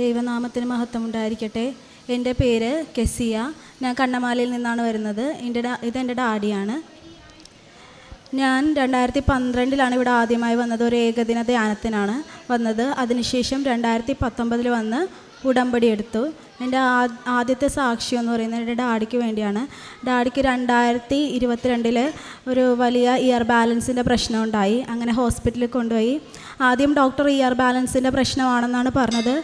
ദൈവനാമത്തിന് മഹത്വം ഉണ്ടായിരിക്കട്ടെ എന്റെ പേര് കെസിയ. ഞാൻ കണ്ണമാലയിൽ നിന്നാണ് വരുന്നത്. എന്റെ ഇതെന്റെ ഡാഡിയാണ്. ഞാൻ രണ്ടായിരത്തി പന്ത്രണ്ടിലാണ് ഇവിടെ ആദ്യമായി വന്നത്. ഒരു ഏകദിന ധ്യാനത്തിനാണ് വന്നത്. അതിനുശേഷം രണ്ടായിരത്തി പത്തൊമ്പതിൽ വന്ന് ഉടമ്പടി എടുത്തു. എന്റെ ആദ്യത്തെ സാക്ഷി എന്ന് പറയുന്നത് എന്റെ ഡാഡിക്ക് വേണ്ടിയാണ്. ഡാഡിക്ക് രണ്ടായിരത്തി ഇരുപത്തിരണ്ടിൽ ഒരു വലിയ ഇയർ ബാലൻസിന്റെ പ്രശ്നം ഉണ്ടായി അങ്ങനെ ഹോസ്പിറ്റലിൽ കൊണ്ടുപോയി. ആദ്യം ഡോക്ടർ ഇയർ ബാലൻസിന്റെ പ്രശ്നമാണെന്നാണ് പറഞ്ഞത്.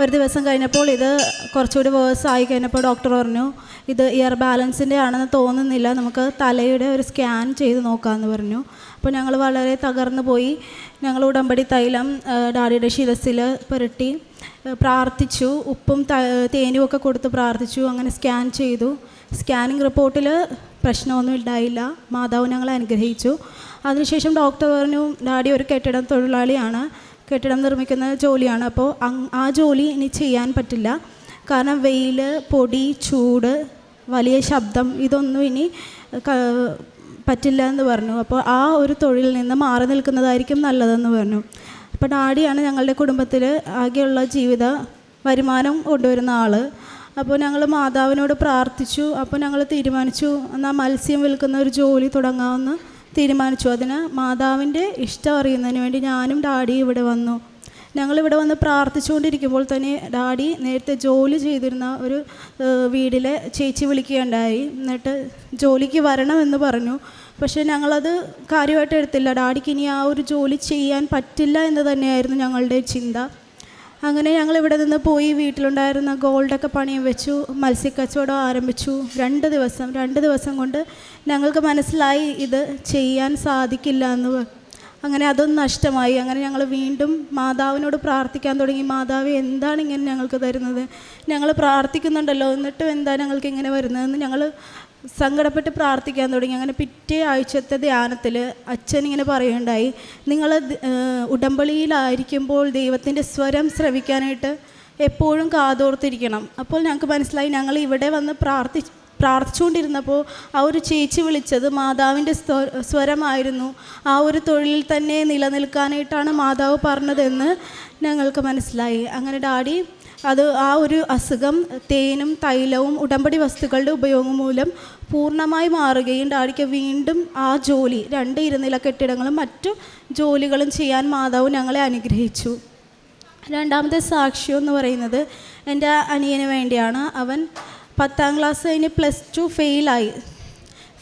ഒരു ദിവസം കഴിഞ്ഞപ്പോൾ ഇത് കുറച്ചുകൂടി വേഴ്സ് ആയി കഴിഞ്ഞപ്പോൾ ഡോക്ടർ പറഞ്ഞു ഇത് ഇയർ ബാലൻസിന്റെ ആണെന്ന് തോന്നുന്നില്ല നമുക്ക് തലയുടെ ഒരു സ്കാൻ ചെയ്ത് നോക്കാമെന്ന് പറഞ്ഞു. അപ്പോൾ ഞങ്ങൾ വളരെ തകർന്നു പോയി. ഞങ്ങൾ ഉടമ്പടി തൈലം ഡാഡിയുടെ ശിരസിൽ പുരട്ടി പ്രാർത്ഥിച്ചു. ഉപ്പും തേനും ഒക്കെ കൊടുത്ത് പ്രാർത്ഥിച്ചു അങ്ങനെ സ്കാൻ ചെയ്തു. സ്കാനിങ് റിപ്പോർട്ടിൽ പ്രശ്നമൊന്നും ഉണ്ടായില്ല. മാതാവ് ഞങ്ങളെ അനുഗ്രഹിച്ചു. അതിനുശേഷം ഡോക്ടർ പറഞ്ഞു ഡാഡി ഒരു കെട്ടിടം തൊഴിലാളിയാണ്. കെട്ടിടം നിർമ്മിക്കുന്ന ജോലിയാണ്. അപ്പോൾ ആ ജോലി ഇനി ചെയ്യാൻ പറ്റില്ല. കാരണം വെയിൽ പൊടി ചൂട് വലിയ ശബ്ദം ഇതൊന്നും ഇനി പറ്റില്ല എന്ന് പറഞ്ഞു. അപ്പോൾ ആ ഒരു തൊഴിലിൽ നിന്ന് മാറി നിൽക്കുന്നതായിരിക്കും നല്ലതെന്ന് പറഞ്ഞു. അപ്പോൾ ഡാഡിയാണ് ഞങ്ങളുടെ കുടുംബത്തിൽ ആകെയുള്ള ജീവിത വരുമാനം കൊണ്ടുവരുന്ന ആൾ അപ്പോൾ ഞങ്ങൾ മാതാവിനോട് പ്രാർത്ഥിച്ചു. അപ്പോൾ ഞങ്ങൾ തീരുമാനിച്ചു എന്നാൽ മത്സ്യം വിൽക്കുന്ന ഒരു ജോലി തുടങ്ങാമെന്ന് തീരുമാനിച്ചു. അതിന് മാതാവിന്റെ ഇഷ്ടം അറിയുന്നതിന് വേണ്ടി ഞാനും ഡാഡി ഇവിടെ വന്നു. ഞങ്ങളിവിടെ വന്ന് പ്രാർത്ഥിച്ചുകൊണ്ടിരിക്കുമ്പോൾ തന്നെ ഡാഡി നേരത്തെ ജോലി ചെയ്തിരുന്ന ഒരു വീടിലെ ചേച്ചി വിളിക്കുകയുണ്ടായി. എന്നിട്ട് ജോലിക്ക് വരണമെന്ന് പറഞ്ഞു. പക്ഷേ ഞങ്ങളത് കാര്യമായിട്ട് എടുത്തില്ല. ഡാഡിക്ക് ഇനി ആ ഒരു ജോലി ചെയ്യാൻ പറ്റില്ല എന്ന് തന്നെയായിരുന്നു ഞങ്ങളുടെ ചിന്ത. അങ്ങനെ ഞങ്ങൾ ഇവിടെ നിന്ന് പോയി വീട്ടിലുണ്ടായിരുന്ന ഗോൾഡൊക്കെ പണിയും വെച്ചു മത്സ്യക്കച്ചവടം ആരംഭിച്ചു. രണ്ട് ദിവസം രണ്ട് ദിവസം കൊണ്ട് ഞങ്ങൾക്ക് മനസ്സിലായി ഇത് ചെയ്യാൻ സാധിക്കില്ല എന്ന്. അങ്ങനെ അതും നഷ്ടമായി. അങ്ങനെ ഞങ്ങൾ വീണ്ടും മാതാവിനോട് പ്രാർത്ഥിക്കാൻ തുടങ്ങി. മാതാവ് എന്താണ് ഇങ്ങനെ ഞങ്ങൾക്ക് തരുന്നത്? ഞങ്ങൾ പ്രാർത്ഥിക്കുന്നുണ്ടല്ലോ. എന്നിട്ടും എന്താണ് ഞങ്ങൾക്ക് ഇങ്ങനെ വരുന്നതെന്ന് ഞങ്ങൾ സങ്കടപ്പെട്ട് പ്രാർത്ഥിക്കാൻ തുടങ്ങി. അങ്ങനെ പിറ്റേ ആഴ്ചത്തെ ധ്യാനത്തിൽ അച്ഛൻ ഇങ്ങനെ പറയുണ്ടായി നിങ്ങൾ ഉടമ്പളിയിലായിരിക്കുമ്പോൾ ദൈവത്തിന്റെ സ്വരം ശ്രവിക്കാനായിട്ട് എപ്പോഴും കാതോർത്തിരിക്കണം. അപ്പോൾ ഞങ്ങൾക്ക് മനസ്സിലായി ഞങ്ങൾ ഇവിടെ വന്ന് പ്രാർത്ഥി പ്രാർത്ഥിച്ചുകൊണ്ടിരുന്നപ്പോൾ ആ ഒരു ചേച്ചി വിളിച്ചത് മാതാവിന്റെ സ്വരമായിരുന്നു. ആ ഒരു തൊഴിലിൽ തന്നെ നിലനിൽക്കാനായിട്ടാണ് മാതാവ് പറഞ്ഞതെന്ന് ഞങ്ങൾക്ക് മനസ്സിലായി. അങ്ങനെ ഡാഡി അത് ആ ഒരു അസുഖം തേനും തൈലവും ഉടമ്പടി വസ്തുക്കളുടെ ഉപയോഗം മൂലം പൂർണമായി മാറുകയും ഡാഡിക്ക് വീണ്ടും ആ ജോലി രണ്ട് ഇരുനില കെട്ടിടങ്ങളും മറ്റു ജോലികളും ചെയ്യാൻ മാതാവ് ഞങ്ങളെ അനുഗ്രഹിച്ചു. രണ്ടാമത്തെ സാക്ഷ്യം എന്ന് പറയുന്നത് എന്റെ അനിയന് വേണ്ടിയാണ്. അവൻ പത്താം ക്ലാസ് കഴിഞ്ഞ് പ്ലസ് ടു ഫെയിലായി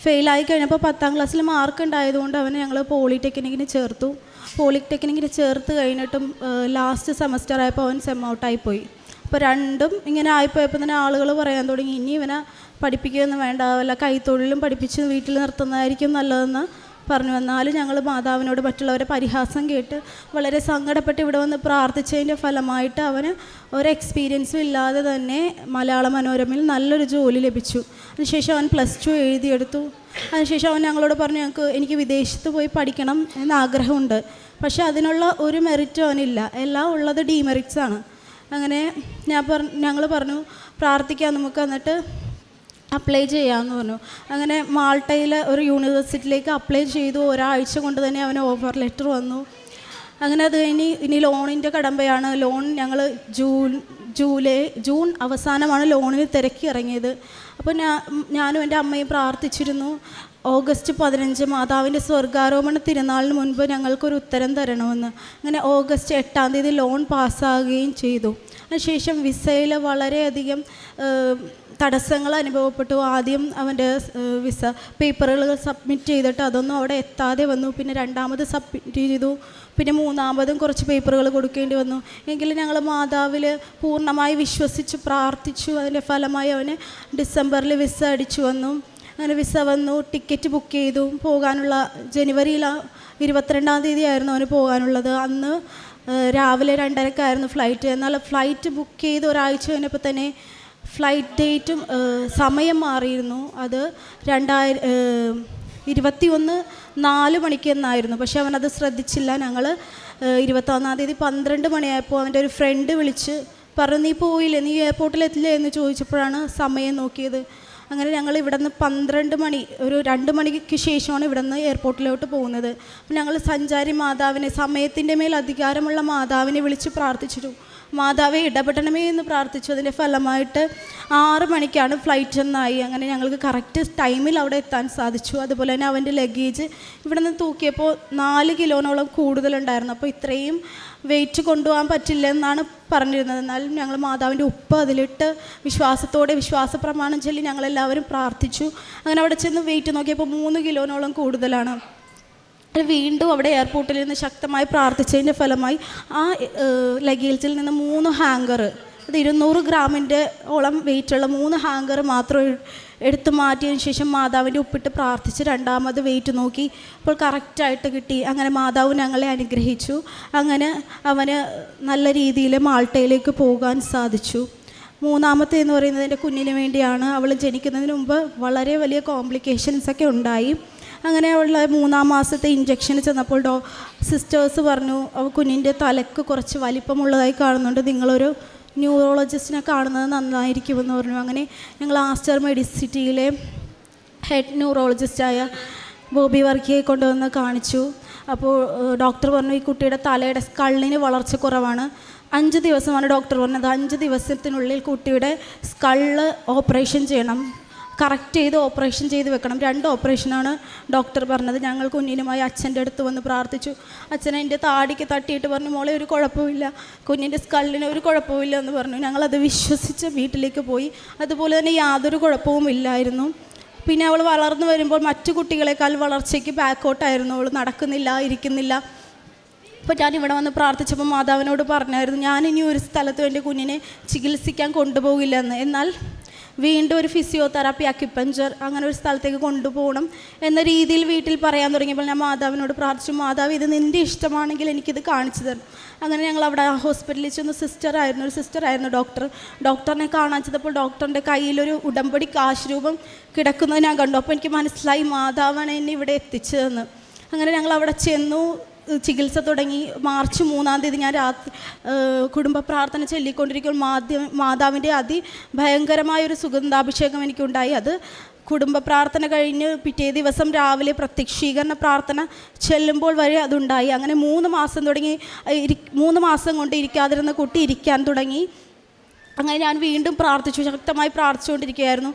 ഫെയിലായി കഴിഞ്ഞപ്പോൾ പത്താം ക്ലാസ്സിൽ മാർക്ക് ഉണ്ടായതുകൊണ്ട് അവനെ ഞങ്ങൾ പോളിടെക്നിക്കിന് ചേർത്തു. പോളിടെക്നിക്കിന് ചേർത്ത് കഴിഞ്ഞിട്ടും ലാസ്റ്റ് സെമസ്റ്റർ ആയപ്പോൾ അവൻ സെം ഔട്ടായി പോയി. അപ്പോൾ രണ്ടും ഇങ്ങനെ ആയിപ്പോയപ്പോൾ തന്നെ ആളുകൾ പറയാൻ തുടങ്ങി. ഇനി ഇവനെ പഠിപ്പിക്കുകയൊന്നും വേണ്ട വല്ല കൈത്തൊഴിലും പഠിപ്പിച്ച് വീട്ടിൽ നിർത്തുന്നതായിരിക്കും നല്ലതെന്ന് പറഞ്ഞു. വന്നാലും ഞങ്ങൾ മാതാവിനോട് മറ്റുള്ളവരെ പരിഹാസം കേട്ട് വളരെ സങ്കടപ്പെട്ട് ഇവിടെ വന്ന് പ്രാർത്ഥിച്ചതിന്റെ ഫലമായിട്ട് അവന് ഒരു എക്സ്പീരിയൻസും ഇല്ലാതെ തന്നെ മലയാള മനോരമയിൽ നല്ലൊരു ജോലി ലഭിച്ചു. അതിനുശേഷം അവൻ പ്ലസ് ടു എഴുതിയെടുത്തു. അതിനുശേഷം അവൻ ഞങ്ങളോട് പറഞ്ഞു ഞങ്ങൾക്ക് എനിക്ക് വിദേശത്ത് പോയി പഠിക്കണം എന്ന് ആഗ്രഹമുണ്ട്. പക്ഷേ അതിനുള്ള ഒരു മെറിറ്റും അവനില്ല. എല്ലാം ഉള്ളത് ഡീമെറിറ്റ്സ് ആണ്. അങ്ങനെ ഞാൻ പറഞ്ഞു ഞങ്ങൾ പറഞ്ഞു പ്രാർത്ഥിക്കാം നമുക്ക് എന്നിട്ട് അപ്ലൈ ചെയ്യാമെന്ന് പറഞ്ഞു. അങ്ങനെ മാൾട്ടയിലെ ഒരു യൂണിവേഴ്സിറ്റിയിലേക്ക് അപ്ലൈ ചെയ്തു. ഒരാഴ്ച കൊണ്ട് തന്നെ അവന് ഓഫർ ലെറ്റർ വന്നു. അങ്ങനെ അത് കഴിഞ്ഞ് ഇനി ലോണിന്റെ കടമ്പയാണ്. ലോൺ ഞങ്ങൾ ജൂൺ ജൂലൈ ജൂൺ അവസാനമാണ് ലോണിന് തിരക്കി ഇറങ്ങിയത് അപ്പോൾ ഞാൻ ഞാനും എന്റെ അമ്മയും പ്രാർത്ഥിച്ചിരുന്നു ഓഗസ്റ്റ് പതിനഞ്ച് മാതാവിന്റെ സ്വർഗാരോപണ തിരുനാളിന് മുൻപ് ഞങ്ങൾക്കൊരു ഉത്തരം തരണമെന്ന്. അങ്ങനെ ഓഗസ്റ്റ് എട്ടാം തീയതി ലോൺ പാസ്സാകുകയും ചെയ്തു. അതിനുശേഷം വിസയിൽ വളരെയധികം തടസ്സങ്ങൾ അനുഭവപ്പെട്ടു. ആദ്യം അവന്റെ വിസ പേപ്പറുകൾ സബ്മിറ്റ് ചെയ്തിട്ട് അതൊന്നും അവിടെ എത്താതെ വന്നു. പിന്നെ രണ്ടാമത് സബ്മിറ്റ് ചെയ്തു. പിന്നെ മൂന്നാമതും കുറച്ച് പേപ്പറുകൾ കൊടുക്കേണ്ടി വന്നു. എങ്കിലും ഞങ്ങൾ മാതാവിൽ പൂർണമായി വിശ്വസിച്ച് പ്രാർത്ഥിച്ചു. അതിന്റെ ഫലമായി അവന് ഡിസംബറിൽ വിസ അടിച്ചു വന്നു. അങ്ങനെ വിസ വന്നു ടിക്കറ്റ് ബുക്ക് ചെയ്തു. പോകാനുള്ള ജനുവരിയിൽ ഇരുപത്തിരണ്ടാം തീയതി ആയിരുന്നു അവന് പോകാനുള്ളത്. അന്ന് രാവിലെ രണ്ടരക്കായിരുന്നു ഫ്ലൈറ്റ്. എന്നാൽ ഫ്ലൈറ്റ് ബുക്ക് ചെയ്ത് ഒരാഴ്ച കഴിഞ്ഞപ്പോൾ തന്നെ ഫ്ലൈറ്റ് ഡേറ്റും സമയം മാറിയിരുന്നു. അത് രണ്ടായിരം ഇരുപത്തിയൊന്ന് നാല് മണിക്ക് എന്നായിരുന്നു. പക്ഷേ അവനത് ശ്രദ്ധിച്ചില്ല. ഞങ്ങൾ ഇരുപത്തൊന്നാം തീയതി പന്ത്രണ്ട് മണിയായപ്പോൾ അവന്റെ ഒരു ഫ്രണ്ട് വിളിച്ച് പറഞ്ഞു നീ പോയില്ലേ? നീ എയർപോർട്ടിൽ എത്തില്ലേ? എന്ന് ചോദിച്ചപ്പോഴാണ് സമയം നോക്കിയത്. അങ്ങനെ ഞങ്ങൾ ഇവിടെ നിന്ന് പന്ത്രണ്ട് മണി ഒരു രണ്ട് മണിക്ക് ശേഷമാണ് ഇവിടെ നിന്ന് എയർപോർട്ടിലോട്ട് പോകുന്നത്. ഞങ്ങൾ സഞ്ചാരി മാതാവിനെ സമയത്തിന്റെ മേൽ അധികാരമുള്ള മാതാവിനെ വിളിച്ച് പ്രാർത്ഥിച്ചിരുന്നു മാതാവെ ഇടപെടണമേ എന്ന് പ്രാർത്ഥിച്ചു അതിന്റെ ഫലമായിട്ട് ആറ് മണിക്കാണ് ഫ്ലൈറ്റ് എന്നായി അങ്ങനെ ഞങ്ങൾക്ക് കറക്റ്റ് ടൈമിൽ അവിടെ എത്താൻ സാധിച്ചു. അതുപോലെ തന്നെ അവന്റെ ലഗേജ് ഇവിടെ നിന്ന് തൂക്കിയപ്പോൾ നാല് കിലോനോളം കൂടുതലുണ്ടായിരുന്നു. അപ്പോൾ ഇത്രയും വെയിറ്റ് കൊണ്ടുപോകാൻ പറ്റില്ല എന്നാണ് പറഞ്ഞിരുന്നത്. എന്നാലും ഞങ്ങൾ മാതാവിന്റെ ഉപ്പ് അതിലിട്ട് വിശ്വാസത്തോടെ വിശ്വാസ പ്രമാണം ചൊല്ലി ഞങ്ങളെല്ലാവരും പ്രാർത്ഥിച്ചു. അങ്ങനെ അവിടെ ചെന്ന് വെയിറ്റ് നോക്കിയപ്പോൾ മൂന്ന് കിലോനോളം കൂടുതലാണ്. വീണ്ടും അവിടെ എയർപോർട്ടിൽ നിന്ന് ശക്തമായി പ്രാർത്ഥിച്ചതിന്റെ ഫലമായി ആ ലഗേജിൽ നിന്ന് മൂന്ന് ഹാങ്കർ അത് ഇരുന്നൂറ് ഗ്രാമിന്റെ ഓളം വെയിറ്റുള്ള മൂന്ന് ഹാങ്കർ മാത്രം എടുത്തു മാറ്റിയതിന് ശേഷം മാതാവിന്റെ ഉപ്പിട്ട് പ്രാർത്ഥിച്ച് രണ്ടാമത് വെയിറ്റ് നോക്കി അപ്പോൾ കറക്റ്റായിട്ട് കിട്ടി. അങ്ങനെ മാതാവ് ഞങ്ങളെ അനുഗ്രഹിച്ചു. അങ്ങനെ അവന് നല്ല രീതിയിൽ മാൾട്ടയിലേക്ക് പോകാൻ സാധിച്ചു. മൂന്നാമത്തെ എന്ന് പറയുന്നത് എന്റെ കുഞ്ഞിന് വേണ്ടിയാണ് അവൾ ജനിക്കുന്നതിന് മുമ്പ് വളരെ വലിയ കോംപ്ലിക്കേഷൻസ് ഒക്കെ ഉണ്ടായി. അങ്ങനെ അവളുടെ മൂന്നാം മാസത്തെ ഇഞ്ചക്ഷൻ ചെന്നപ്പോൾ ഡോ സിസ്റ്റേഴ്സ് പറഞ്ഞു കുഞ്ഞിന്റെ തലക്ക് കുറച്ച് വലിപ്പമുള്ളതായി കാണുന്നുണ്ട്. നിങ്ങളൊരു ന്യൂറോളജിസ്റ്റിനെ കാണുന്നത് നന്നായിരിക്കുമെന്ന് പറഞ്ഞു. അങ്ങനെ ഞങ്ങൾ ആസ്റ്റർ മെഡിസിറ്റിയിലെ ഹെഡ് ന്യൂറോളജിസ്റ്റായ ബോബി വർക്കിയെ കൊണ്ടുവന്ന് കാണിച്ചു. അപ്പോൾ ഡോക്ടർ പറഞ്ഞു ഈ കുട്ടിയുടെ തലയുടെ സ്കള്ളിന് വളർച്ച കുറവാണ്. അഞ്ച് ദിവസമാണ് ഡോക്ടർ പറഞ്ഞത്. അഞ്ച് ദിവസത്തിനുള്ളിൽ കുട്ടിയുടെ സ്കള്ള് ഓപ്പറേഷൻ ചെയ്യണം. കറക്റ്റ് ചെയ്ത് ഓപ്പറേഷൻ ചെയ്ത് വെക്കണം. രണ്ട് ഓപ്പറേഷനാണ് ഡോക്ടർ പറഞ്ഞത്. ഞങ്ങൾ കുഞ്ഞിനുമായി അച്ഛന്റെ അടുത്ത് വന്ന് പ്രാർത്ഥിച്ചു. അച്ഛൻ എന്റെ താടിക്ക് തട്ടിയിട്ട് പറഞ്ഞു മോളെ ഒരു കുഴപ്പമില്ല കുഞ്ഞിന്റെ സ്കള്ളിന് ഒരു കുഴപ്പമില്ല എന്ന് പറഞ്ഞു. ഞങ്ങളത് വിശ്വസിച്ച് വീട്ടിലേക്ക് പോയി. അതുപോലെ തന്നെ യാതൊരു കുഴപ്പവും ഇല്ലായിരുന്നു. പിന്നെ അവൾ വളർന്നു വരുമ്പോൾ മറ്റു കുട്ടികളെക്കാൾ വളർച്ചയ്ക്ക് ബാക്കോട്ടായിരുന്നു അവൾ നടക്കുന്നില്ല ഇരിക്കുന്നില്ല. അപ്പോൾ ഞാൻ ഇവിടെ വന്ന് പ്രാർത്ഥിച്ചപ്പോൾ മാതാവിനോട് പറഞ്ഞായിരുന്നു ഞാൻ ഇനി ഒരു സ്ഥലത്ത് എന്റെ കുഞ്ഞിനെ ചികിത്സിക്കാൻ കൊണ്ടുപോകില്ലെന്ന് എന്നാൽ വീണ്ടും ഒരു ഫിസിയോതെറാപ്പി അക്യുപഞ്ചർ അങ്ങനെ ഒരു സ്ഥലത്തേക്ക് കൊണ്ടുപോകണം എന്ന രീതിയിൽ വീട്ടിൽ പറയാൻ തുടങ്ങിയപ്പോൾ ഞാൻ മാതാവിനോട് പ്രാർത്ഥിച്ചു മാതാവ് ഇത് നിന്റെ ഇഷ്ടമാണെങ്കിൽ എനിക്കിത് കാണിച്ചു തരണം അങ്ങനെ ഞങ്ങൾ അവിടെ ഹോസ്പിറ്റലിൽ ചെന്ന് സിസ്റ്റർ ആയിരുന്നു ഒരു സിസ്റ്റർ ആയിരുന്നു ഡോക്ടർ ഡോക്ടറിനെ കാണാൻ ഡോക്ടറിന്റെ കയ്യിലൊരു ഉടമ്പടി കാശ് രൂപം കിടക്കുന്നത് ഞാൻ കണ്ടു. അപ്പോൾ എനിക്ക് മനസ്സിലായി മാതാവാണ് എന്നെ ഇവിടെ എത്തിച്ചതെന്ന്. അങ്ങനെ ഞങ്ങൾ അവിടെ ചെന്നു ചികിത്സ തുടങ്ങി മാർച്ച് മൂന്നാം തീയതി ഞാൻ രാത്രി കുടുംബ പ്രാർത്ഥന ചൊല്ലിക്കൊണ്ടിരിക്കുമ്പോൾ മാധ്യ മാതാവിന്റെ അതിഭയങ്കരമായൊരു സുഗന്ധാഭിഷേകം എനിക്കുണ്ടായി. അത് കുടുംബ പ്രാർത്ഥന കഴിഞ്ഞ് പിറ്റേ ദിവസം രാവിലെ പ്രത്യക്ഷീകരണ പ്രാർത്ഥന ചെല്ലുമ്പോൾ വരെ അതുണ്ടായി. അങ്ങനെ മൂന്ന് മാസം തുടങ്ങി മൂന്ന് മാസം കൊണ്ട് ഇരിക്കാതിരുന്ന കുട്ടി ഇരിക്കാൻ തുടങ്ങി. അങ്ങനെ ഞാൻ വീണ്ടും പ്രാർത്ഥിച്ചു ശക്തമായി പ്രാർത്ഥിച്ചുകൊണ്ടിരിക്കുകയായിരുന്നു.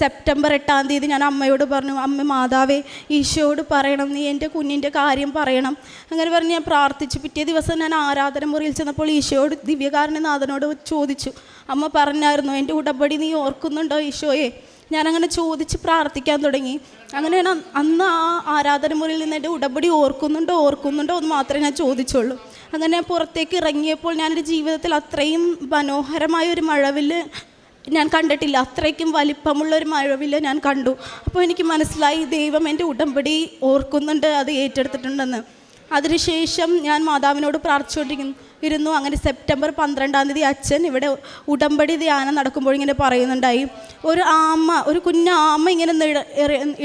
സെപ്റ്റംബർ എട്ടാം തീയതി ഞാൻ അമ്മയോട് പറഞ്ഞു അമ്മ മാതാവേ ഈശോയോട് പറയണം നീ എന്റെ കുഞ്ഞിന്റെ കാര്യം പറയണം. അങ്ങനെ പറഞ്ഞ് ഞാൻ പ്രാർത്ഥിച്ചു. പിറ്റേ ദിവസം ഞാൻ ആരാധന മുറിയിൽ ചെന്നപ്പോൾ ഈശോയോട് ദിവ്യകാരണനാഥനോട് ചോദിച്ചു. അമ്മ പറഞ്ഞായിരുന്നു എന്റെ ഉടമ്പടി നീ ഓർക്കുന്നുണ്ടോ ഈശോയെ? ഞാനങ്ങനെ ചോദിച്ച് പ്രാർത്ഥിക്കാൻ തുടങ്ങി. അങ്ങനെ ഞാൻ അന്ന് അന്ന് ആ ആരാധന മുറിയിൽ നിന്ന് എന്റെ ഉടമ്പടി ഓർക്കുന്നുണ്ടോ ഓർക്കുന്നുണ്ടോ എന്ന് മാത്രമേ ഞാൻ ചോദിച്ചുള്ളൂ. അങ്ങനെ ഞാൻ പുറത്തേക്ക് ഇറങ്ങിയപ്പോൾ ഞാനൊരു ജീവിതത്തിൽ അത്രയും മനോഹരമായ ഒരു മഴവിൽ ഞാൻ കണ്ടിട്ടില്ല. അത്രയ്ക്കും വലിപ്പമുള്ള ഒരു മഴവിൽ ഞാൻ കണ്ടു. അപ്പോൾ എനിക്ക് മനസ്സിലായി ദൈവം എന്റെ ഉടമ്പടി ഓർക്കുന്നുണ്ട് അത് ഏറ്റെടുത്തിട്ടുണ്ടെന്ന്. അതിനുശേഷം ഞാൻ മാതാവിനോട് പ്രാർത്ഥിച്ചുകൊണ്ടിരിക്കുന്നു ഇരുന്നു അങ്ങനെ സെപ്റ്റംബർ പന്ത്രണ്ടാം തീയതി അച്ഛൻ ഇവിടെ ഉടമ്പടി ധ്യാനം നടക്കുമ്പോൾ ഇങ്ങനെ പറയുന്നുണ്ടായി ഒരു ആമ ഒരു കുഞ്ഞ ആമ ഇങ്ങനെ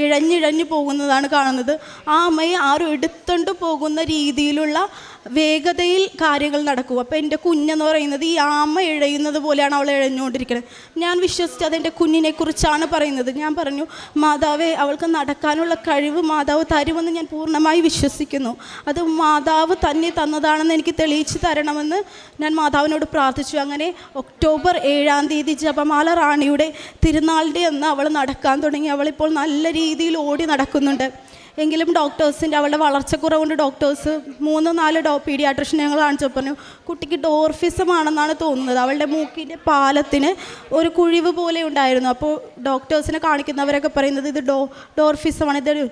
ഇഴഞ്ഞിഴഞ്ഞു പോകുന്നതാണ് കാണുന്നത്. ആ അമ്മയെ ആരും എടുത്തുകൊണ്ട് പോകുന്ന രീതിയിലുള്ള വേഗതയിൽ കാര്യങ്ങൾ നടക്കും അപ്പോൾ എന്റെ കുഞ്ഞെന്ന് പറയുന്നത് ഈ ആമ ഇഴയുന്നത് പോലെയാണ് അവൾ ഇഴഞ്ഞുകൊണ്ടിരിക്കുന്നത്. ഞാൻ വിശ്വസിച്ച് അതെന്റെ കുഞ്ഞിനെക്കുറിച്ചാണ് പറയുന്നത്. ഞാൻ പറഞ്ഞു മാതാവേ അവൾക്ക് നടക്കാനുള്ള കഴിവ് മാതാവ് തരുമെന്ന് ഞാൻ പൂർണമായി വിശ്വസിക്കുന്നു. അത് മാതാവ് തന്നെ തന്നതാണെന്ന് എനിക്ക് തെളിയിച്ച് തരണമെന്ന് ഞാൻ മാതാവിനോട് പ്രാർത്ഥിച്ചു. അങ്ങനെ ഒക്ടോബർ ഏഴാം തീയതി ജപമാല റാണിയുടെ തിരുനാളിന്റെ അന്ന് അവൾ നടക്കാൻ തുടങ്ങി. അവളിപ്പോൾ നല്ല രീതിയിൽ ഓടി നടക്കുന്നുണ്ട്. എങ്കിലും ഡോക്ടേഴ്സിന്റെ അവളുടെ വളർച്ചക്കുറവുകൊണ്ട് ഡോക്ടേഴ്സ് മൂന്ന് നാല് ഡോ പീഡിയാട്രിഷൻ ഞങ്ങൾ കാണിച്ചപ്പോൾ പറഞ്ഞു കുട്ടിക്ക് ഡോർഫിസം ആണെന്നാണ് തോന്നുന്നത്. അവളുടെ മൂക്കിന്റെ പാലത്തിന് ഒരു കുഴിവ് പോലെ ഉണ്ടായിരുന്നു. അപ്പോൾ ഡോക്ടേഴ്സിനെ കാണിക്കുന്നവരൊക്കെ പറയുന്നത് ഇത് ഡോ ഡോർഫിസമാണ് ഇതൊരു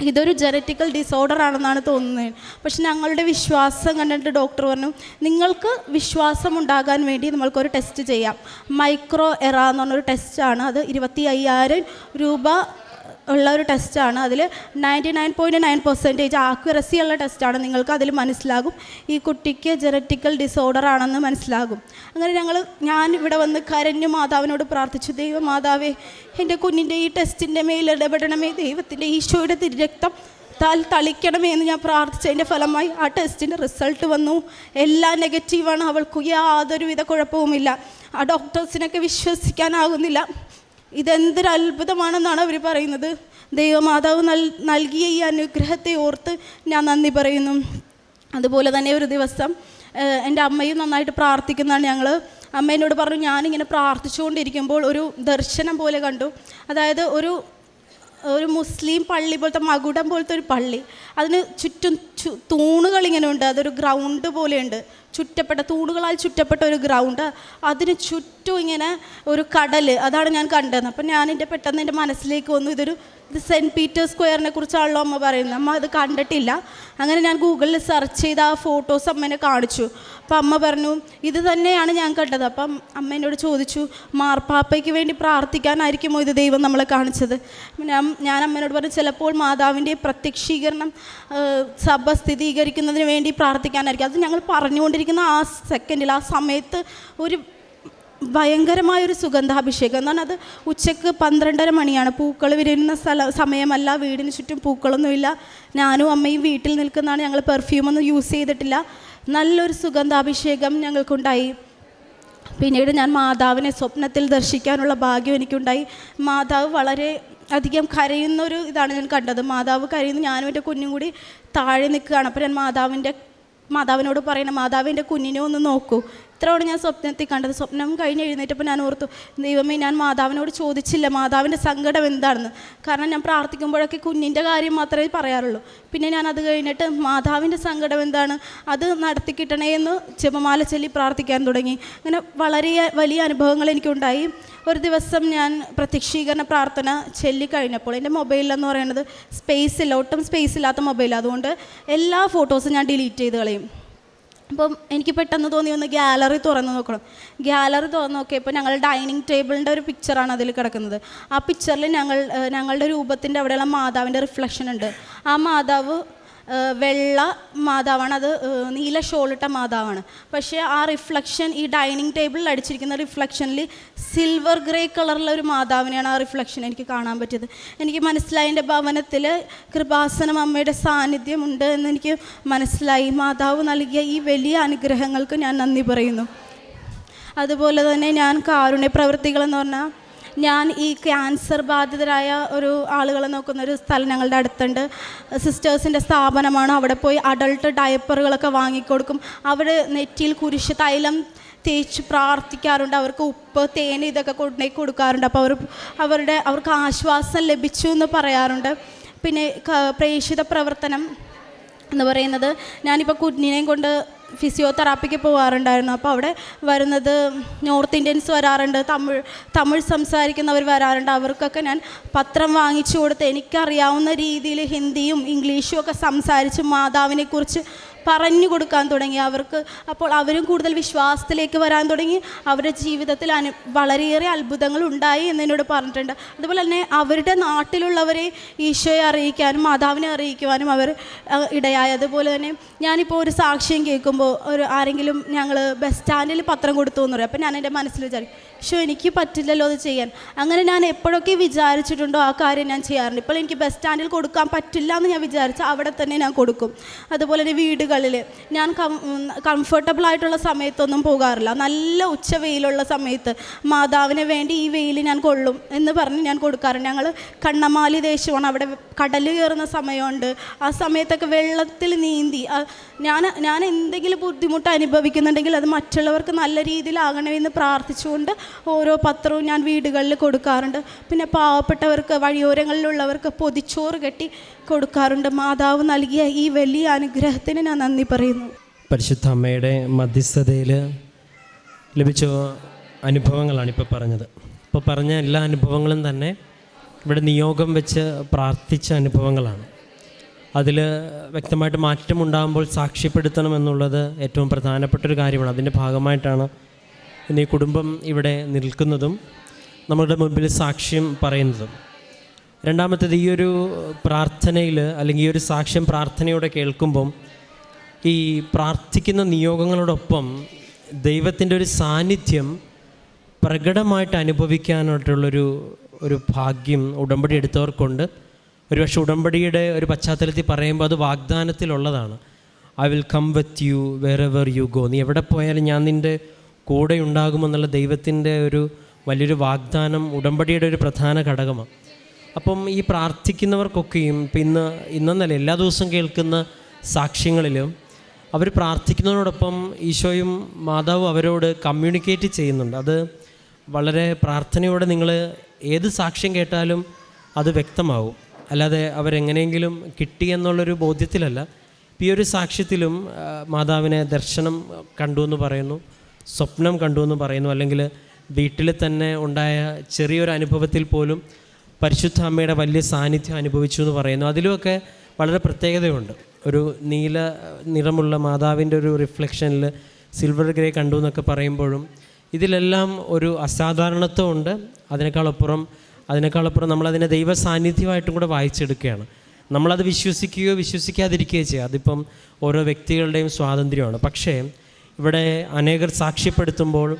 ഇതൊരു ജനറ്റിക്കൽ ഡിസോർഡർ ആണെന്നാണ് തോന്നുന്നത്. പക്ഷെ ഞങ്ങളുടെ വിശ്വാസം കണ്ടിട്ട് ഡോക്ടർ പറഞ്ഞു നിങ്ങൾക്ക് വിശ്വാസം ഉണ്ടാകാൻ വേണ്ടി നമ്മൾക്കൊരു ടെസ്റ്റ് ചെയ്യാം. മൈക്രോ എറ എന്ന് പറഞ്ഞൊരു ടെസ്റ്റാണ് അത് ഇരുപത്തി അയ്യായിരം രൂപ ഉള്ള ഒരു ടെസ്റ്റാണ്. അതിൽ ninety nine point nine percentage accuracy ഉള്ള ടെസ്റ്റാണ്. നിങ്ങൾക്ക് അതിൽ മനസ്സിലാകും. ഈ കുട്ടിക്ക് ജനറ്റിക്കൽ ഡിസോർഡർ ആണെന്ന് മനസ്സിലാകും. അങ്ങനെ ഞങ്ങൾ ഞാൻ ഇവിടെ വന്ന് കരഞ്ഞു മാതാവിനോട് പ്രാർത്ഥിച്ചു ദൈവ മാതാവേ എന്റെ കുഞ്ഞിന്റെ ഈ ടെസ്റ്റിന്റെ മേൽ ഇടപെടണമേ ദൈവത്തിന്റെ ഈശോയുടെ തിരക്തം താൽ തളിക്കണമേ എന്ന് ഞാൻ പ്രാർത്ഥിച്ചതിന്റെ ഫലമായി ആ ടെസ്റ്റിന്റെ റിസൾട്ട് വന്നു. എല്ലാം നെഗറ്റീവാണ്. അവൾക്ക് യാതൊരുവിധ കുഴപ്പവുമില്ല. ആ ഡോക്ടേഴ്സിനൊക്കെ വിശ്വസിക്കാനാകുന്നില്ല. ഇതെന്തൊരു അത്ഭുതമാണെന്നാണ് അവർ പറയുന്നത്? ദൈവമാതാവ് നൽ നൽകിയ ഈ അനുഗ്രഹത്തെ ഓർത്ത് ഞാൻ നന്ദി പറയുന്നു. അതുപോലെ തന്നെ ഒരു ദിവസം എന്റെ അമ്മയും നന്നായിട്ട് പ്രാർത്ഥിക്കുന്നതാണ് ഞങ്ങൾ അമ്മ എന്നോട് പറഞ്ഞു ഞാനിങ്ങനെ പ്രാർത്ഥിച്ചുകൊണ്ടിരിക്കുമ്പോൾ ഒരു ദർശനം പോലെ കണ്ടു. അതായത് ഒരു ഒരു മുസ്ലിം പള്ളി പോലത്തെ മകുടം പോലത്തെ ഒരു പള്ളി. അതിന് ചുറ്റും തൂണുകൾ ഇങ്ങനെ ഉണ്ട് അതൊരു ഗ്രൗണ്ട് പോലെയുണ്ട്. ചുറ്റപ്പെട്ട തൂണുകളാൽ ചുറ്റപ്പെട്ട ഒരു ഗ്രൗണ്ട് അതിന് ചുറ്റും ഇങ്ങനെ ഒരു കടൽ അതാണ് ഞാൻ കണ്ടത്. അപ്പം ഞാൻ എന്റെ പെട്ടെന്ന് എന്റെ മനസ്സിലേക്ക് വന്നു. ഇതൊരു ഇത് സെന്റ് പീറ്റേഴ്സ് സ്ക്വയറിനെ കുറിച്ചാണല്ലോ അമ്മ പറയുന്നത്. അമ്മ അത് കണ്ടിട്ടില്ല. അങ്ങനെ ഞാൻ ഗൂഗിളിൽ സെർച്ച് ചെയ്ത് ആ ഫോട്ടോസ് അമ്മേനെ കാണിച്ചു. അപ്പം അമ്മ പറഞ്ഞു ഇത് തന്നെയാണ് ഞാൻ കണ്ടത്. അപ്പം അമ്മ എന്നോട് ചോദിച്ചു മാർപ്പാപ്പയ്ക്ക് വേണ്ടി പ്രാർത്ഥിക്കാനായിരിക്കുമോ ഇത് ദൈവം നമ്മളെ കാണിച്ചത്? ഞാൻ ഞാൻ അമ്മേനോട് പറഞ്ഞു ചിലപ്പോൾ മാതാവിന്റെ പ്രത്യക്ഷീകരണം സഭ സ്ഥിരീകരിക്കുന്നതിന് വേണ്ടി പ്രാർത്ഥിക്കാനായിരിക്കും. അത് ഞങ്ങൾ പറഞ്ഞുകൊണ്ടിരിക്കുന്ന ആ സെക്കൻഡിൽ ആ സമയത്ത് ഒരു ഭയങ്കരമായൊരു സുഗന്ധാഭിഷേകം. എന്നാണ് അത് ഉച്ചയ്ക്ക് പന്ത്രണ്ടര മണിയാണ്. പൂക്കൾ വിരിയുന്ന സ്ഥല സമയമല്ല. വീടിന് ചുറ്റും പൂക്കളൊന്നുമില്ല. ഞാനും അമ്മയും വീട്ടിൽ നിൽക്കുന്നതാണ്. ഞങ്ങൾ പെർഫ്യൂമൊന്നും യൂസ് ചെയ്തിട്ടില്ല. നല്ലൊരു സുഗന്ധാഭിഷേകം ഞങ്ങൾക്കുണ്ടായി. പിന്നീട് ഞാൻ മാതാവിനെ സ്വപ്നത്തിൽ ദർശിക്കാനുള്ള ഭാഗ്യം എനിക്കുണ്ടായി. മാതാവ് വളരെ അധികം കരയുന്നൊരു ഇതാണ് ഞാൻ കണ്ടത്. മാതാവ് കരയുന്നു. ഞാനും എന്റെ കുഞ്ഞും കൂടി താഴെ നിൽക്കുകയാണ്. അപ്പോൾ ഞാൻ മാതാവിന്റെ മാതാവിനോട് പറയണം മാതാവിന്റെ കുഞ്ഞിനെ ഒന്ന് നോക്കൂ. ഇത്രയോടെ ഞാൻ സ്വപ്നത്തിൽ കണ്ടത്. സ്വപ്നം കഴിഞ്ഞ് എഴുന്നേറ്റപ്പോൾ ഞാൻ ഓർത്തു ദൈവമേ ഞാൻ മാതാവിനോട് ചോദിച്ചില്ല മാതാവിന്റെ സങ്കടം എന്താണെന്ന്. കാരണം ഞാൻ പ്രാർത്ഥിക്കുമ്പോഴൊക്കെ കുഞ്ഞിന്റെ കാര്യം മാത്രമേ പറയാറുള്ളൂ. പിന്നെ ഞാൻ അത് കഴിഞ്ഞിട്ട് മാതാവിന്റെ സങ്കടം എന്താണ്? അത് നടത്തി കിട്ടണേ എന്ന് ജപമാല ചൊല്ലി പ്രാർത്ഥിക്കാൻ തുടങ്ങി. അങ്ങനെ വളരെ വലിയ അനുഭവങ്ങൾ എനിക്കുണ്ടായി. ഒരു ദിവസം ഞാൻ പ്രത്യക്ഷീകരണ പ്രാർത്ഥന ചൊല്ലിക്കഴിഞ്ഞപ്പോൾ എന്റെ മൊബൈലെന്ന് പറയുന്നത് സ്പേസ് ഇല്ല ഒട്ടും സ്പേസ് ഇല്ലാത്ത മൊബൈൽ. അതുകൊണ്ട് എല്ലാ ഫോട്ടോസും ഞാൻ ഡിലീറ്റ് ചെയ്ത് കളയും. അപ്പം എനിക്ക് പെട്ടെന്ന് തോന്നി ഒന്ന് ഗ്യാലറി തുറന്ന് നോക്കണം. ഗ്യാലറി തുറന്ന് നോക്കിയപ്പോൾ ഞങ്ങൾ ഡൈനിങ് ടേബിളിന്റെ ഒരു പിക്ചറാണ് അതിൽ കിടക്കുന്നത്. ആ പിക്ചറിൽ ഞങ്ങൾ ഞങ്ങളുടെ രൂപത്തിന്റെ അവിടെയുള്ള മാതാവിന്റെ റിഫ്ലക്ഷൻ ഉണ്ട്. ആ മാതാവ് വെള്ള മാതാവാണ്. അത് നീല ഷോളിട്ട മാതാവാണ്. പക്ഷേ ആ റിഫ്ലക്ഷൻ ഈ ഡൈനിങ് ടേബിളിൽ അടിച്ചിരിക്കുന്ന റിഫ്ലക്ഷനിൽ സിൽവർ ഗ്രേ കളറിലുള്ള ഒരു മാതാവിനെയാണ് ആ റിഫ്ലക്ഷൻ എനിക്ക് കാണാൻ പറ്റിയത്. എനിക്ക് മനസ്സിലായി എന്റെ ഭവനത്തിൽ കൃപാസനം അമ്മയുടെ സാന്നിധ്യമുണ്ട് എന്ന് എനിക്ക് മനസ്സിലായി. മാതാവ് നൽകിയ ഈ വലിയ അനുഗ്രഹങ്ങൾക്ക് ഞാൻ നന്ദി പറയുന്നു. അതുപോലെ തന്നെ ഞാൻ കാരുണ്യ പ്രവൃത്തികളെന്ന് പറഞ്ഞാൽ ഞാൻ ഈ ക്യാൻസർ ബാധിതരായ ഒരു ആളുകളെ നോക്കുന്ന ഒരു സ്ഥലം ഞങ്ങളുടെ അടുത്തുണ്ട്. സിസ്റ്റേഴ്സിന്റെ സ്ഥാപനമാണ്. അവിടെ പോയി അഡൾട്ട് ഡയപ്പറുകളൊക്കെ വാങ്ങിക്കൊടുക്കും. അവിടെ നെറ്റിയിൽ കുരിശ് തൈലം തേച്ച് പ്രാർത്ഥിക്കാറുണ്ട്. അവർക്ക് ഉപ്പ് തേൻ ഇതൊക്കെ കൊണ്ടുപോയി കൊടുക്കാറുണ്ട്. അപ്പോൾ അവർ അവരുടെ അവർക്ക് ആശ്വാസം ലഭിച്ചു എന്ന് പറയാറുണ്ട്. പിന്നെ പ്രേക്ഷിത പ്രവർത്തനം എന്ന് പറയുന്നത് ഞാനിപ്പോൾ കുഞ്ഞിനെയും കൊണ്ട് ഫിസിയോതെറാപ്പിക്ക് പോകാറുണ്ടായിരുന്നു അപ്പോൾ അവിടെ വരുന്നത് നോർത്ത് ഇന്ത്യൻസ് വരാറുണ്ട് തമിഴ് തമിഴ് സംസാരിക്കുന്നവർ വരാറുണ്ട്. അവർക്കൊക്കെ ഞാൻ പത്രം വാങ്ങിച്ചു കൊടുത്ത് എനിക്കറിയാവുന്ന രീതിയിൽ ഹിന്ദിയും ഇംഗ്ലീഷും ഒക്കെ സംസാരിച്ച് മാതാവിനെക്കുറിച്ച് പറഞ്ഞു കൊടുക്കാൻ തുടങ്ങി. അവർക്ക് അപ്പോൾ അവരും കൂടുതൽ വിശ്വാസത്തിലേക്ക് വരാൻ തുടങ്ങി. അവരുടെ ജീവിതത്തിൽ അനു വളരെയേറെ അത്ഭുതങ്ങൾ ഉണ്ടായി എന്ന് എന്നോട് പറഞ്ഞിട്ടുണ്ട്. അതുപോലെ തന്നെ അവരുടെ നാട്ടിലുള്ളവരെ ഈശോയെ അറിയിക്കാനും മാതാവിനെ അറിയിക്കുവാനും അവർ ഇടയായി. അതുപോലെ തന്നെ ഞാനിപ്പോൾ ഒരു സാക്ഷ്യം കേൾക്കുമ്പോൾ ഒരു ആരെങ്കിലും ഞങ്ങൾ ബസ് സ്റ്റാൻഡിൽ പത്രം കൊടുത്തു എന്ന് പറയും. അപ്പം ഞാൻ എന്റെ മനസ്സിൽ വിചാരിക്കും ഷോ എനിക്ക് പറ്റില്ലല്ലോ അത് ചെയ്യാൻ. അങ്ങനെ ഞാൻ എപ്പോഴൊക്കെ വിചാരിച്ചിട്ടുണ്ടോ ആ കാര്യം ഞാൻ ചെയ്യാറുണ്ട്. ഇപ്പോൾ എനിക്ക് ബസ് സ്റ്റാൻഡിൽ കൊടുക്കാൻ പറ്റില്ല എന്ന് ഞാൻ വിചാരിച്ച അവിടെ തന്നെ ഞാൻ കൊടുക്കും. അതുപോലെ തന്നെ വീടുകളിൽ ഞാൻ കംഫർട്ടബിൾ ആയിട്ടുള്ള സമയത്തൊന്നും പോകാറില്ല. നല്ല ഉച്ച വെയിലുള്ള സമയത്ത് മാതാവിന് വേണ്ടി ഈ വെയിൽ ഞാൻ കൊള്ളും എന്ന് പറഞ്ഞ് ഞാൻ കൊടുക്കാറുണ്ട്. ഞങ്ങൾ കണ്ണമാലി ദേശമാണ്. അവിടെ കടൽ കയറുന്ന സമയമുണ്ട്. ആ സമയത്തൊക്കെ വെള്ളത്തിൽ നീന്തി ഞാൻ ഞാൻ എന്തെങ്കിലും ബുദ്ധിമുട്ട് അനുഭവിക്കുന്നുണ്ടെങ്കിൽ അത് മറ്റുള്ളവർക്ക് നല്ല രീതിയിലാകണമെന്ന് പ്രാർത്ഥിച്ചുകൊണ്ട് ഓരോ പത്രവും ഞാൻ വീടുകളിൽ കൊടുക്കാറുണ്ട്. പിന്നെ പാവപ്പെട്ടവർക്ക് വഴിയോരങ്ങളിലുള്ളവർക്ക് പൊതിച്ചോറ് കെട്ടി കൊടുക്കാറുണ്ട്. മാതാവ് നൽകിയ ഈ വലിയ അനുഗ്രഹത്തിന് ഞാൻ നന്ദി പറയുന്നു. പരിശുദ്ധ അമ്മയുടെ മധ്യസ്ഥതയിൽ ലഭിച്ച അനുഭവങ്ങളാണ് ഇപ്പോൾ പറഞ്ഞത്. ഇപ്പോൾ പറഞ്ഞ എല്ലാ അനുഭവങ്ങളും തന്നെ ഇവിടെ നിയോഗം വെച്ച് പ്രാർത്ഥിച്ച അനുഭവങ്ങളാണ്. അതിൽ വ്യക്തമായിട്ട് മാറ്റമുണ്ടാകുമ്പോൾ സാക്ഷ്യപ്പെടുത്തണം എന്നുള്ളത് ഏറ്റവും പ്രധാനപ്പെട്ട ഒരു കാര്യമാണ്. അതിന്റെ ഭാഗമായിട്ടാണ് ഇന്ന് ഈ കുടുംബം ഇവിടെ നിൽക്കുന്നതും നമ്മുടെ മുമ്പിൽ സാക്ഷ്യം പറയുന്നതും. രണ്ടാമത്തേത് ഈ ഒരു പ്രാർത്ഥനയിൽ അല്ലെങ്കിൽ ഈ ഒരു സാക്ഷ്യം പ്രാർത്ഥനയോടെ കേൾക്കുമ്പം ഈ പ്രാർത്ഥിക്കുന്ന നിയോഗങ്ങളോടൊപ്പം ദൈവത്തിന്റെ ഒരു സാന്നിധ്യം പ്രകടമായിട്ട് അനുഭവിക്കാനായിട്ടുള്ളൊരു ഒരു ഭാഗ്യം ഉടമ്പടി എടുത്തവർക്കുണ്ട്. ഒരുപക്ഷെ ഉടമ്പടിയുടെ ഒരു പശ്ചാത്തലത്തിൽ പറയുമ്പോൾ അത് വാഗ്ദാനത്തിലുള്ളതാണ്. I will come with you wherever you go നീ എവിടെ പോയാലും ഞാൻ നിന്റെ കൂടെ ഉണ്ടാകുമെന്നുള്ള ദൈവത്തിന്റെ ഒരു വലിയൊരു വാഗ്ദാനം ഉടമ്പടിയുടെ ഒരു പ്രധാന ഘടകമാണ്. അപ്പം ഈ പ്രാർത്ഥിക്കുന്നവർക്കൊക്കെയും ഇന്ന് ഇന്നെന്നല്ല എല്ലാ ദിവസവും കേൾക്കുന്ന സാക്ഷ്യങ്ങളിലും അവർ പ്രാർത്ഥിക്കുന്നതിനോടൊപ്പം ഈശോയും മാതാവും അവരോട് കമ്മ്യൂണിക്കേറ്റ് ചെയ്യുന്നുണ്ട്. അത് വളരെ പ്രാർത്ഥനയോടെ നിങ്ങൾ ഏത് സാക്ഷ്യം കേട്ടാലും അത് വ്യക്തമാവും. അല്ലാതെ അവരെങ്ങനെയെങ്കിലും കിട്ടി എന്നുള്ളൊരു ബോധ്യത്തിലല്ല. ഈ ഒരു സാക്ഷ്യത്തിലും മാതാവിനെ ദർശനം കണ്ടു എന്ന് പറയുന്നു. സ്വപ്നം കണ്ടു എന്ന് പറയുന്നു. അല്ലെങ്കിൽ വീട്ടിൽ തന്നെ ഉണ്ടായ ചെറിയൊരു അനുഭവത്തിൽ പോലും പരിശുദ്ധ അമ്മയുടെ വലിയ സാന്നിധ്യം അനുഭവിച്ചു എന്ന് പറയുന്നു. അതിലുമൊക്കെ വളരെ പ്രത്യേകതയുണ്ട്. ഒരു നീല നിറമുള്ള മാതാവിന്റെ ഒരു റിഫ്ലക്ഷനിൽ സിൽവർ ഗ്രേ കണ്ടു എന്നൊക്കെ പറയുമ്പോഴും ഇതിലെല്ലാം ഒരു അസാധാരണത്വം ഉണ്ട് അതിനേക്കാളപ്പുറം അതിനേക്കാളപ്പുറം നമ്മളതിനെ ദൈവ സാന്നിധ്യമായിട്ടും കൂടെ വായിച്ചെടുക്കുകയാണ്. നമ്മളത് വിശ്വസിക്കുകയോ വിശ്വസിക്കാതിരിക്കുകയോ ചെയ്യുക അതിപ്പം ഓരോ വ്യക്തികളുടെയും സ്വാതന്ത്ര്യമാണ്. പക്ഷേ ഇവിടെ അനേകർ സാക്ഷ്യപ്പെടുത്തുമ്പോൾ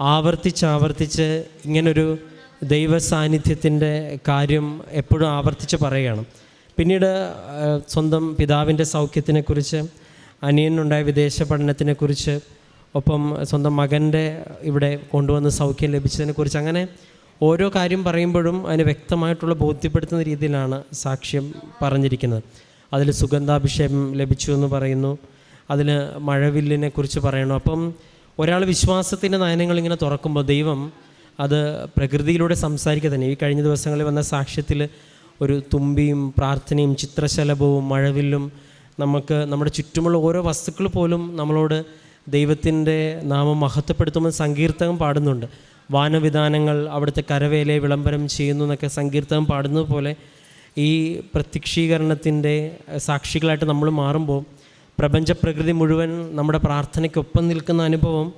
ആവർത്തിച്ച് ആവർത്തിച്ച് ഇങ്ങനൊരു ദൈവ സാന്നിധ്യത്തിന്റെ കാര്യം എപ്പോഴും ആവർത്തിച്ച് പറയുകയാണ്. പിന്നീട് സ്വന്തം പിതാവിന്റെ സൗഖ്യത്തിനെക്കുറിച്ച് അനിയനുണ്ടായ വിദേശ പഠനത്തിനെക്കുറിച്ച് ഒപ്പം സ്വന്തം മകന്റെ ഇവിടെ കൊണ്ടുവന്ന് സൗഖ്യം ലഭിച്ചതിനെക്കുറിച്ച് അങ്ങനെ ഓരോ കാര്യം പറയുമ്പോഴും അതിന് വ്യക്തമായിട്ടുള്ള ബോധ്യപ്പെടുത്തുന്ന രീതിയിലാണ് സാക്ഷ്യം പറഞ്ഞിരിക്കുന്നത്. അതിൽ സുഗന്ധാഭിഷേകം ലഭിച്ചു എന്ന് പറയുന്നു. അതിൽ മഴവില്ലിനെ കുറിച്ച് പറയണം. അപ്പം ഒരാൾ വിശ്വാസത്തിന്റെ നയനങ്ങൾ ഇങ്ങനെ തുറക്കുമ്പോൾ ദൈവം അത് പ്രകൃതിയിലൂടെ സംസാരിക്കുക തന്നെ. ഈ കഴിഞ്ഞ ദിവസങ്ങളിൽ വന്ന സാക്ഷ്യത്തിൽ ഒരു തുമ്പിയും പ്രാർത്ഥനയും ചിത്രശലഭവും മഴവില്ലും നമുക്ക് നമ്മുടെ ചുറ്റുമുള്ള ഓരോ വസ്തുക്കൾ പോലും നമ്മളോട് ദൈവത്തിന്റെ നാമം മഹത്വപ്പെടുത്തുമ്പോൾ സങ്കീർത്തകം പാടുന്നുണ്ട്. വാനവിധാനങ്ങൾ അവിടുത്തെ കരവേലയെ വിളംബരം ചെയ്യുന്നു എന്നൊക്കെ സങ്കീർത്തകം പാടുന്നത് പോലെ ഈ പ്രത്യക്ഷീകരണത്തിന്റെ സാക്ഷികളായിട്ട് നമ്മൾ മാറുമ്പോൾ പ്രപഞ്ചപ്രകൃതി മുഴുവൻ നമ്മുടെ പ്രാർത്ഥനയ്ക്കൊപ്പം നിൽക്കുന്ന അനുഭവം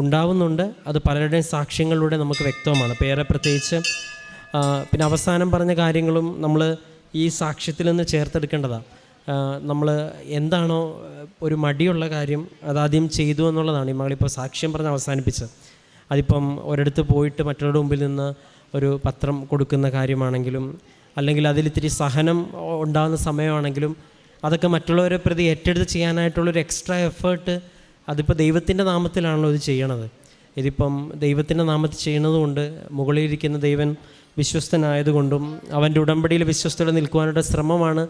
ഉണ്ടാവുന്നുണ്ട്. അത് പലരുടെയും സാക്ഷ്യങ്ങളിലൂടെ നമുക്ക് വ്യക്തമാണ് പേരെ പ്രത്യേകിച്ച് പിന്നെ അവസാനം പറഞ്ഞ കാര്യങ്ങളും നമ്മൾ ഈ സാക്ഷ്യത്തിൽ നിന്ന് ചേർത്തെടുക്കേണ്ടതാണ് നമ്മൾ എന്താണോ ഒരു മടിയുള്ള കാര്യം അതാദ്യം ചെയ്തു എന്നുള്ളതാണ്. ഈ മകളിപ്പോൾ സാക്ഷ്യം പറഞ്ഞ് അവസാനിപ്പിച്ചത്. അതിപ്പം ഒരിടത്ത് പോയിട്ട് മറ്റുള്ളവരുടെ മുമ്പിൽ നിന്ന് ഒരു പത്രം കൊടുക്കുന്ന കാര്യമാണെങ്കിലും അല്ലെങ്കിൽ അതിലിത്തിരി സഹനം ഉണ്ടാകുന്ന സമയമാണെങ്കിലും അതൊക്കെ മറ്റുള്ളവരെ പ്രതി ഏറ്റെടുത്ത് ചെയ്യാനായിട്ടുള്ളൊരു എക്സ്ട്രാ എഫേർട്ട് അതിപ്പോൾ ദൈവത്തിന്റെ നാമത്തിലാണല്ലോ ഇത് ചെയ്യണത്. ഇതിപ്പം ദൈവത്തിന്റെ നാമത്തിൽ ചെയ്യുന്നതുകൊണ്ട് മുകളിലിരിക്കുന്ന ദൈവൻ വിശ്വസ്തനായതുകൊണ്ടും അവന്റെ ഉടമ്പടിയിൽ വിശ്വസ്തത നിൽക്കുവാനുള്ള ശ്രമമാണ്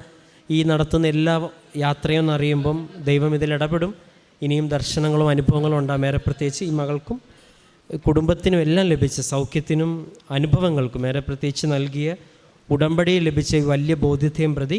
ഈ നടത്തുന്ന എല്ലാ യാത്രയും എന്നറിയുമ്പം ദൈവം ഇതിൽ ഇടപെടും. ഇനിയും ദർശനങ്ങളും അനുഭവങ്ങളും ഉണ്ടാകും പ്രത്യേകിച്ച് ഈ മകൾക്കും കുടുംബത്തിനും എല്ലാം ലഭിച്ച സൗഖ്യത്തിനും അനുഭവങ്ങൾക്കും ഏറെ പ്രത്യേകിച്ച് നൽകിയ ഉടമ്പടിയിൽ ലഭിച്ച വലിയ ബോധ്യത്തെയും പ്രതി